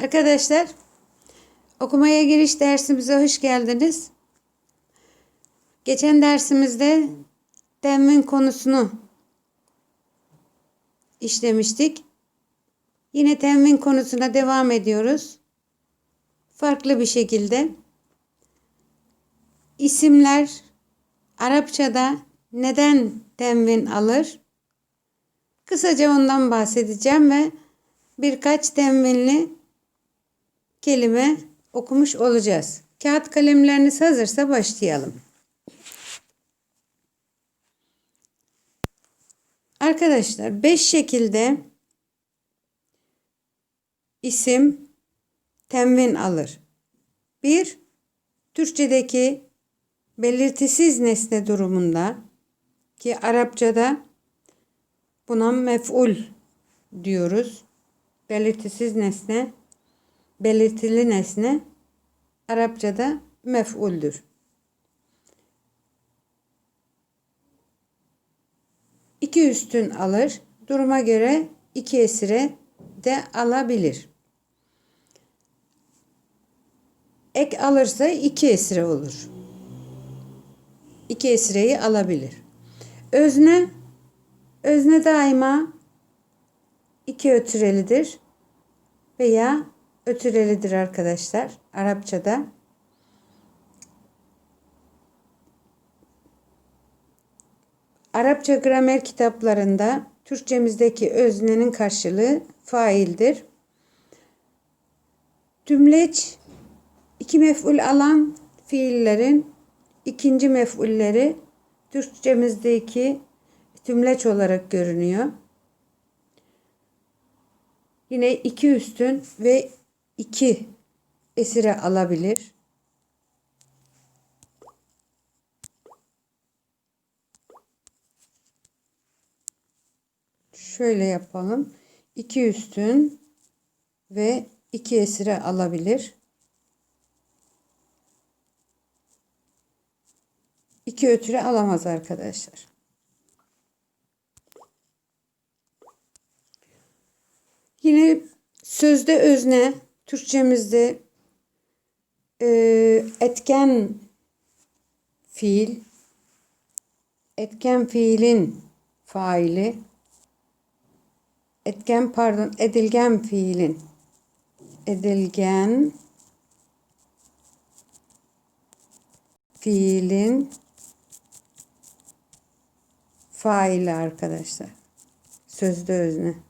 Arkadaşlar okumaya giriş dersimize hoş geldiniz. Geçen dersimizde temin konusunu işlemiştik. Yine temin konusuna devam ediyoruz. Farklı bir şekilde. İsimler Arapçada neden tenvin alır? Kısaca ondan bahsedeceğim ve birkaç tenvinli kelime okumuş olacağız. Kağıt kalemleriniz hazırsa başlayalım. Arkadaşlar beş şekilde isim tenvin alır. Bir, Türkçedeki belirtisiz nesne durumunda ki Arapçada buna mef'ul diyoruz. Belirtisiz nesne, belirtili nesne Arapçada mef'uldür. İki üstün alır. Duruma göre iki esire de alabilir. Ek alırsa iki esire olur. İki esireyi alabilir. Özne özne daima iki ötürelidir veya ötürelidir arkadaşlar Arapçada. Arapça gramer kitaplarında Türkçemizdeki öznenin karşılığı faildir. Tümleç iki mef'ul alan fiillerin ikinci mef'ulleri Türkçemizdeki tümleç olarak görünüyor. Yine iki üstün ve iki esire alabilir. Şöyle yapalım. İki üstün ve iki esire alabilir. İki ötüre alamaz arkadaşlar. Yine sözde özne Türkçemizde e, etken fiil etken fiilin faili etken pardon edilgen fiilin edilgen fiilin faili arkadaşlar. Sözde özne.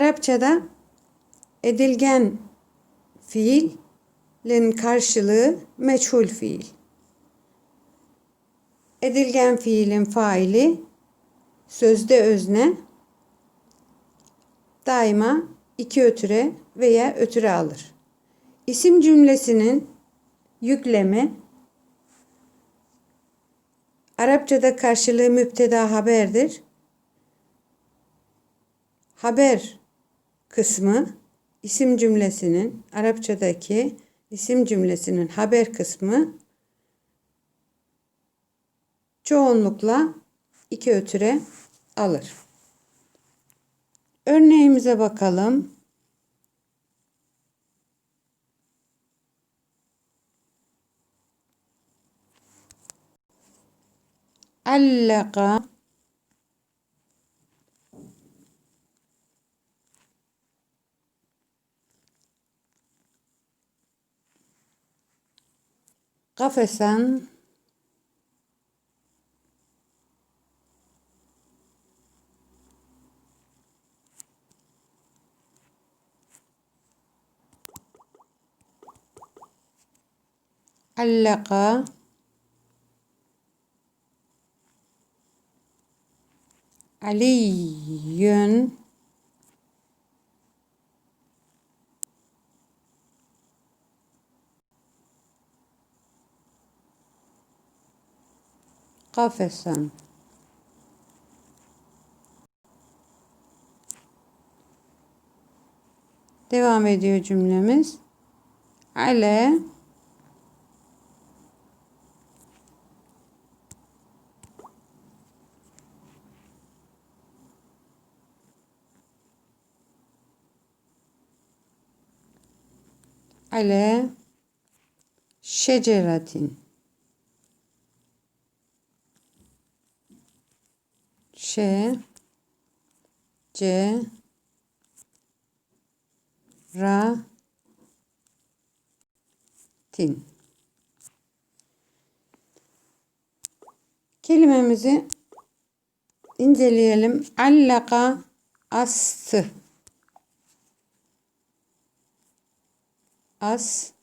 Arapçada edilgen fiilin karşılığı meçhul fiil. Edilgen fiilin faili sözde özne daima iki ötüre veya ötüre alır. İsim cümlesinin yüklemi Arapçada karşılığı müpteda haberdir. Haber kısmı isim cümlesinin Arapçadaki isim cümlesinin haber kısmı çoğunlukla iki ötüre alır. Örneğimize bakalım. Allaka kafesen allaka aliyun kafesen Devam ediyor cümlemiz. Ale. Ale. Şeceratin. Şe ce ra tin kelimemizi inceleyelim. Allaka astı. Astı.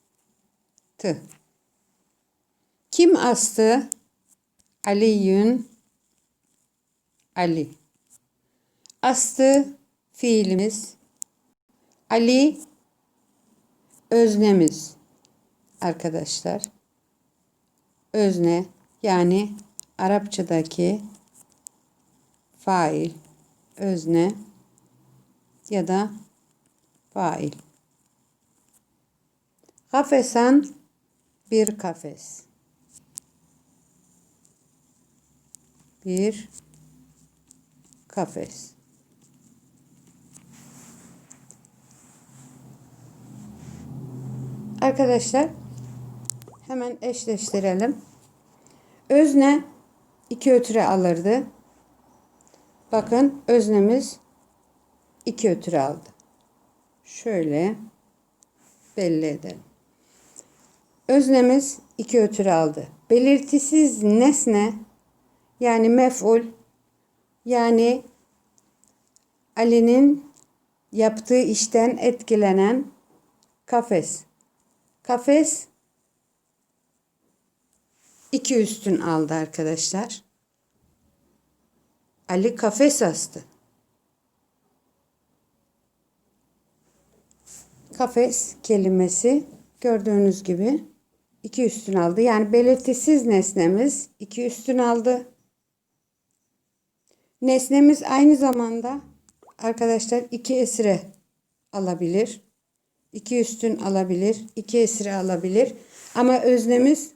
Kim astı? Aliyün Ali. Astı fiilimiz. Ali öznemiz. Arkadaşlar. Özne yani Arapçadaki fail, özne ya da fail. Kafesen bir kafes. Bir kafes. Arkadaşlar hemen eşleştirelim. Özne iki ötüre alırdı. Bakın öznemiz iki ötüre aldı. Şöyle belli edelim. Öznemiz iki ötüre aldı. Belirtisiz nesne yani mef'ul yani Ali'nin yaptığı işten etkilenen kafes. Kafes iki üstün aldı arkadaşlar. Ali kafes astı. Kafes kelimesi gördüğünüz gibi iki üstün aldı. Yani belirtisiz nesnemiz iki üstün aldı. Nesnemiz aynı zamanda arkadaşlar iki esire alabilir. iki üstün alabilir. iki esire alabilir. Ama öznemiz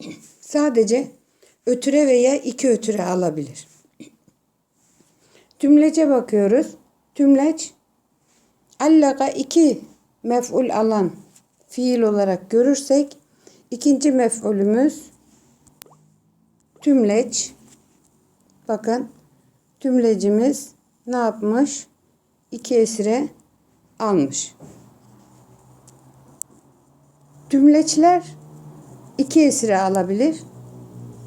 sadece ötüre veya iki ötüre alabilir. Tümlece bakıyoruz. Tümleç allaka iki mef'ul alan fiil olarak görürsek ikinci mef'ulümüz tümleç. Bakın tümlecimiz ne yapmış? İki esire almış. Tümleçler iki esire alabilir.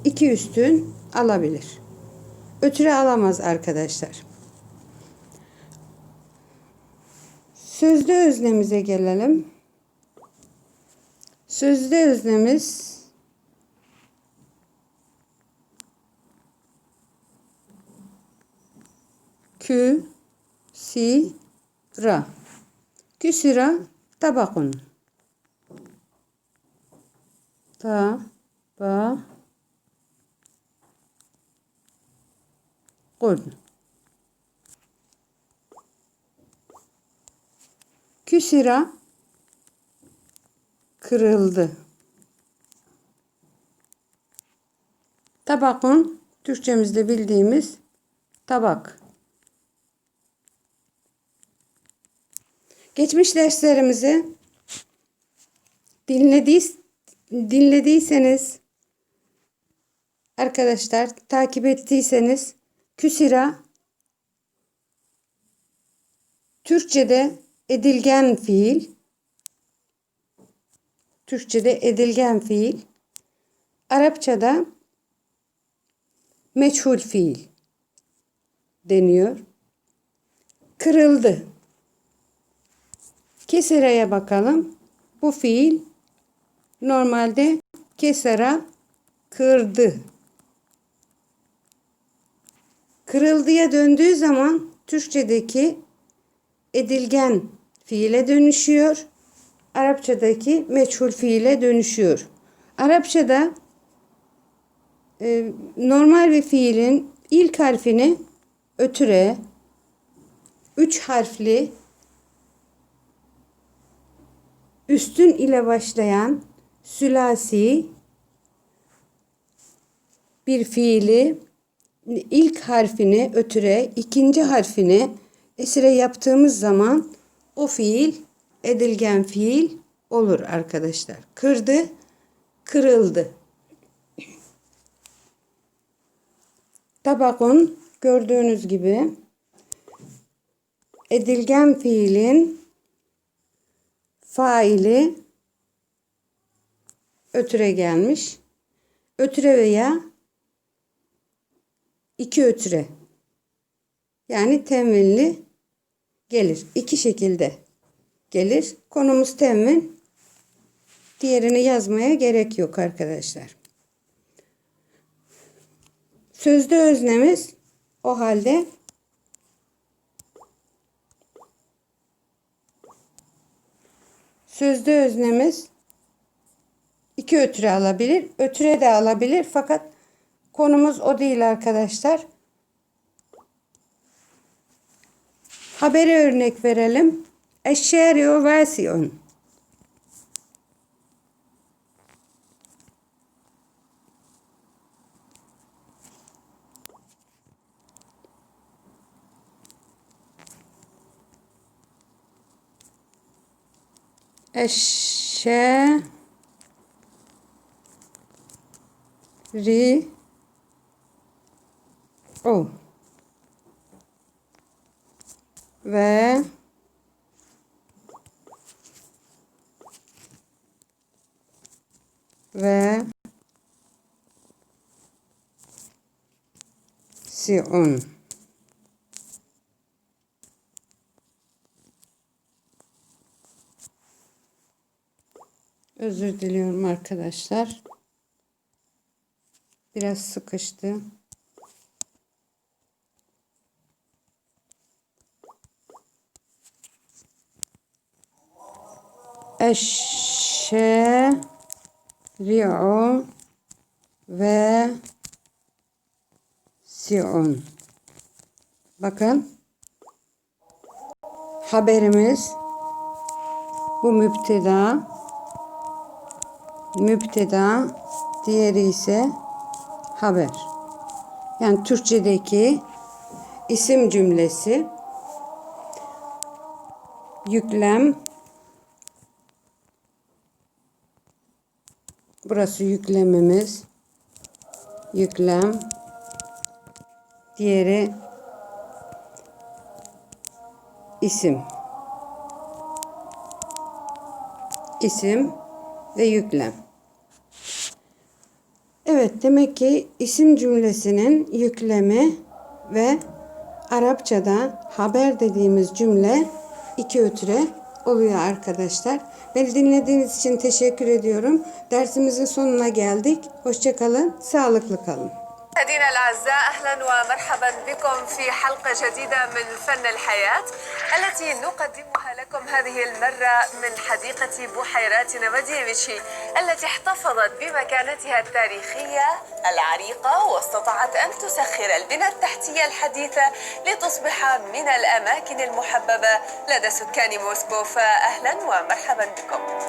iki üstün alabilir. Ötüre alamaz arkadaşlar. Sözlü öznemize gelelim. Sözlü öznemiz kü si ra. Küsira tabakun. Ta ba kun. Küsira kırıldı. Tabakun Türkçemizde bildiğimiz tabak. Geçmiş derslerimizi dinlediys dinlediyseniz arkadaşlar takip ettiyseniz küsira Türkçe'de edilgen fiil Türkçe'de edilgen fiil Arapçada meçhul fiil deniyor. Kırıldı. Kesereye bakalım. Bu fiil normalde kesera kırdı. Kırıldıya döndüğü zaman Türkçedeki edilgen fiile dönüşüyor. Arapçadaki meçhul fiile dönüşüyor. Arapçada e, normal bir fiilin ilk harfini ötüre, üç harfli üstün ile başlayan sülasi bir fiili ilk harfini ötüre, ikinci harfini esire yaptığımız zaman o fiil edilgen fiil olur arkadaşlar. Kırdı, kırıldı. Tabakun gördüğünüz gibi edilgen fiilin faili ötüre gelmiş. Ötüre veya iki ötüre. Yani temvinli gelir. İki şekilde gelir. Konumuz temvin. Diğerini yazmaya gerek yok arkadaşlar. Sözde öznemiz o halde sözde öznemiz iki ötüre alabilir. Ötüre de alabilir fakat konumuz o değil arkadaşlar. Haberi örnek verelim. Eşşeriyo vasiyon. Eşşeri o ve ve Sion. Özür diliyorum arkadaşlar. Biraz sıkıştı. Eşşeri'u ve Sion. Bakın. Haberimiz bu müpteda müpteda diğeri ise haber. Yani Türkçedeki isim cümlesi yüklem burası yüklemimiz yüklem diğeri isim isim ve yüklem. Evet demek ki isim cümlesinin yüklemi ve Arapçada haber dediğimiz cümle iki ötüre oluyor arkadaşlar. Beni dinlediğiniz için teşekkür ediyorum. Dersimizin sonuna geldik. Hoşçakalın, sağlıklı kalın. مشاهدينا الأعزاء أهلا ومرحبا بكم في حلقة جديدة من فن الحياة التي نقدمها لكم هذه المرة من حديقة بحيرات نفاديفيتشي التي احتفظت بمكانتها التاريخية العريقة واستطاعت أن تسخر البنى التحتية الحديثة لتصبح من الأماكن المحببة لدى سكان موسكو. فاهلا ومرحبا بكم.